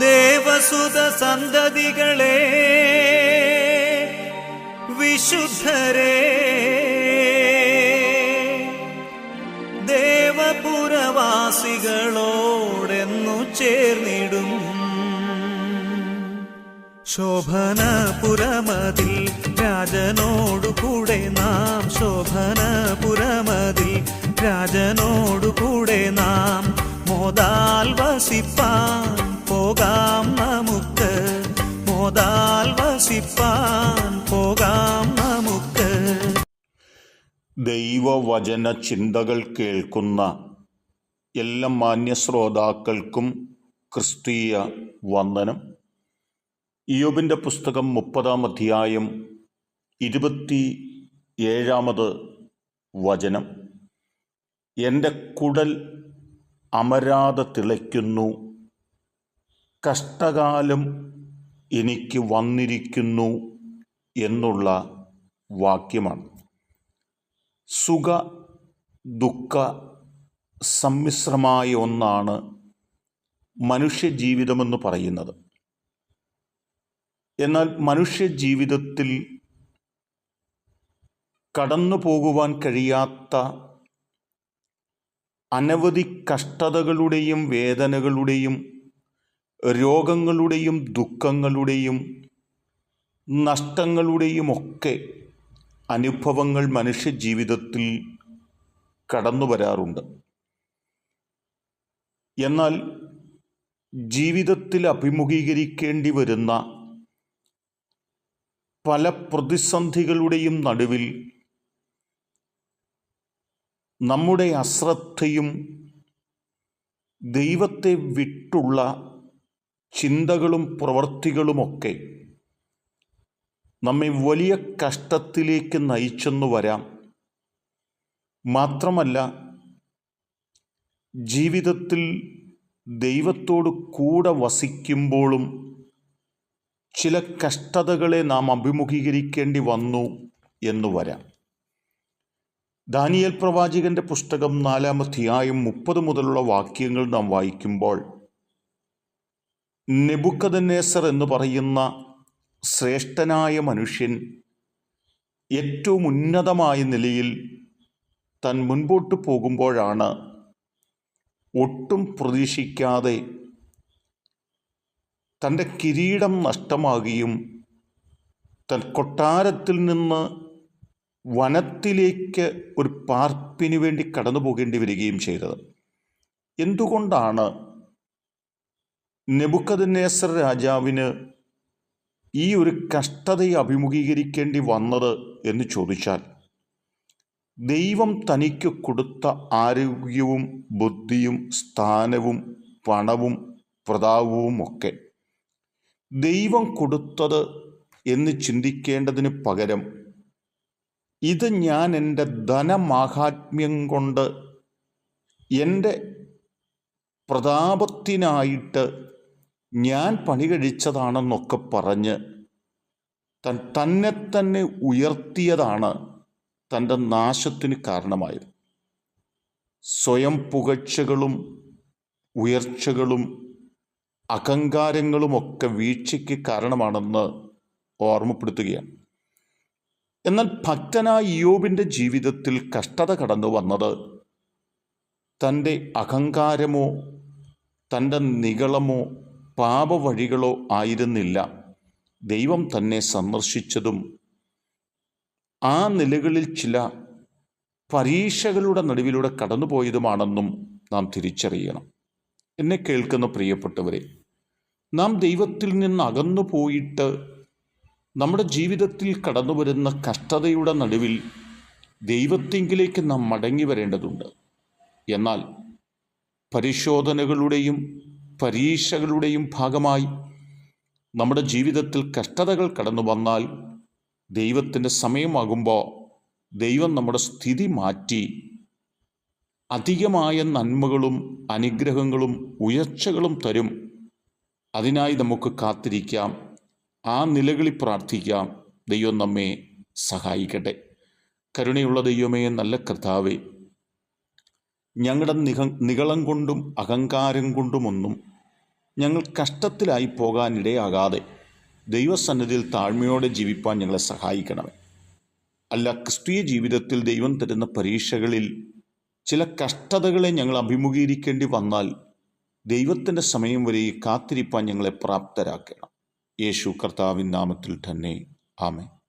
ദേവസുത സന്തതികളെ വിശുദ്ധരെ. ദേവപുരവാസികളോടെന്നു ചേർന്നിടും. ശോഭനപുരമതിൽ രാജനോടുകൂടെ നാം ശോഭനപുരമതിൽ രാജനോടുകൂടെ നാം മോദാൽ വസിപ്പാൻ വസിപ്പാൻ പോകാം നമുക്ക്. ദൈവവചന ചിന്തകൾ കേൾക്കുന്ന എല്ലാ മാന്യശ്രോതാക്കൾക്കും ക്രിസ്തീയ വന്ദനം. ഇയോബിന്റെ പുസ്തകം മുപ്പതാം അധ്യായം ഇരുപത്തി ഏഴാമത് വചനം. എന്റെ കുടൽ അമരാതെ തിളയ്ക്കുന്നു കഷ്ടകാലം എനിക്ക് വന്നിരിക്കുന്നു എന്നുള്ള വാക്യമാണ്. സുഖ ദുഃഖ സമ്മിശ്രമായ ഒന്നാണ് മനുഷ്യജീവിതമെന്ന് പറയുന്നത്. എന്നാൽ മനുഷ്യജീവിതത്തിൽ കടന്നു പോകുവാൻ കഴിയാത്ത അനവധി കഷ്ടതകളുടെയും വേദനകളുടെയും രോഗങ്ങളുടെയും ദുഃഖങ്ങളുടെയും നഷ്ടങ്ങളുടെയും ഒക്കെ അനുഭവങ്ങൾ മനുഷ്യജീവിതത്തിൽ കടന്നു വരാറുണ്ട്. എന്നാൽ ജീവിതത്തിൽ അഭിമുഖീകരിക്കേണ്ടി വരുന്ന പല പ്രതിസന്ധികളുടെയും നടുവിൽ നമ്മുടെ അശ്രദ്ധയും ദൈവത്തെ വിട്ടുള്ള ചിന്തകളും പ്രവൃത്തികളുമൊക്കെ നമ്മെ വലിയ കഷ്ടത്തിലേക്ക് നയിച്ചെന്നു വരാം. മാത്രമല്ല ജീവിതത്തിൽ ദൈവത്തോട് കൂടെ വസിക്കുമ്പോഴും ചില കഷ്ടതകളെ നാം അഭിമുഖീകരിക്കേണ്ടി വന്നു എന്ന് വരാം. ദാനിയൽ പ്രവാചകന്റെ പുസ്തകം നാലാമധ്യായം മുപ്പത് മുതലുള്ള വാക്യങ്ങൾ നാം വായിക്കുമ്പോൾ നെബുക്കദന്നേസർ എന്ന് പറയുന്ന ശ്രേഷ്ഠനായ മനുഷ്യൻ ഏറ്റവും ഉന്നതമായ നിലയിൽ തൻ മുൻപോട്ട് പോകുമ്പോഴാണ് ഒട്ടും പ്രതീക്ഷിക്കാതെ തന്റെ കിരീടം നഷ്ടമാകുകയും തൻ കൊട്ടാരത്തിൽ നിന്ന് വനത്തിലേക്ക് ഒരു പാർപ്പിന് വേണ്ടി കടന്നു പോകേണ്ടി വരികയും ചെയ്തത്. എന്തുകൊണ്ടാണ് നെബുക്കദനേസർ രാജാവിന് ഈ ഒരു കഷ്ടതയെ അഭിമുഖീകരിക്കേണ്ടി വന്നത് എന്ന് ചോദിച്ചാൽ ദൈവം തനിക്ക് കൊടുത്ത ആരോഗ്യവും ബുദ്ധിയും സ്ഥാനവും പണവും പ്രതാപവും ഒക്കെ ദൈവം കൊടുത്തത് എന്ന് ചിന്തിക്കേണ്ടതിന് പകരം ഇത് ഞാൻ എന്റെ ധനമാഹാത്മ്യം കൊണ്ട് എന്റെ പ്രതാപത്തിനായിട്ട് ഞാൻ പണി കഴിച്ചതാണെന്നൊക്കെ പറഞ്ഞ് തൻ തന്നെ തന്നെ ഉയർത്തിയതാണ് തന്റെ നാശത്തിന് കാരണമായത്. സ്വയം പുകഴ്ചകളും ഉയർച്ചകളും അഹങ്കാരങ്ങളുമൊക്കെ വീഴ്ചയ്ക്ക് കാരണമാണെന്ന് ഓർമ്മപ്പെടുത്തുകയാണ്. എന്നാൽ ഭക്തനായ യോബിന്റെ ജീവിതത്തിൽ കഷ്ടത കടന്നു വന്നത് തന്റെ അഹങ്കാരമോ തന്റെ നികളമോ പാപവഴികളോ ആയിരുന്നില്ല. ദൈവം തന്നെ സന്ദർശിച്ചതും ആ നിലകളിൽ ചില പരീക്ഷകളുടെ നടുവിലൂടെ കടന്നുപോയതുമാണെന്നും നാം തിരിച്ചറിയണം. എന്നെ കേൾക്കുന്ന പ്രിയപ്പെട്ടവരെ നാം ദൈവത്തിൽ നിന്ന് അകന്നു പോയിട്ട് നമ്മുടെ ജീവിതത്തിൽ കടന്നു വരുന്ന കഷ്ടതയുടെ നടുവിൽ ദൈവത്തിങ്കിലേക്ക് നാം മടങ്ങി വരേണ്ടതുണ്ട്. എന്നാൽ പരിശോധനകളുടെയും പരീക്ഷകളുടെയും ഭാഗമായി നമ്മുടെ ജീവിതത്തിൽ കഷ്ടതകൾ കടന്നു വന്നാൽ ദൈവത്തിന്റെ സമയമാകുമ്പോൾ ദൈവം നമ്മുടെ സ്ഥിതി മാറ്റി അധികമായ നന്മകളും അനുഗ്രഹങ്ങളും ഉയർച്ചകളും തരും. അതിനായി നമുക്ക് കാത്തിരിക്കാം. ആ നിലകളിൽ പ്രാർത്ഥിക്കാം. ദൈവം നമ്മെ സഹായിക്കട്ടെ. കരുണയുള്ള ദൈവമേ നല്ല കർത്താവേ ഞങ്ങളുടെ നിഹ നികളം കൊണ്ടും അഹങ്കാരം കൊണ്ടുമൊന്നും ഞങ്ങൾ കഷ്ടത്തിലായി പോകാനിടയാകാതെ ദൈവസന്നിധിയിൽ താഴ്മയോടെ ജീവിപ്പാൻ ഞങ്ങളെ സഹായിക്കണമേ. അല്ല ക്രിസ്തീയ ജീവിതത്തിൽ ദൈവം തരുന്ന പരീക്ഷകളിൽ ചില കഷ്ടതകളെ ഞങ്ങൾ അഭിമുഖീകരിക്കേണ്ടി വന്നാൽ ദൈവത്തിന്റെ സമയം വരെ കാത്തിരിപ്പാൻ ഞങ്ങളെ പ്രാപ്തരാക്കണം. യേശു കർത്താവിൻ നാമത്തിൽ തന്നെ. ആമേ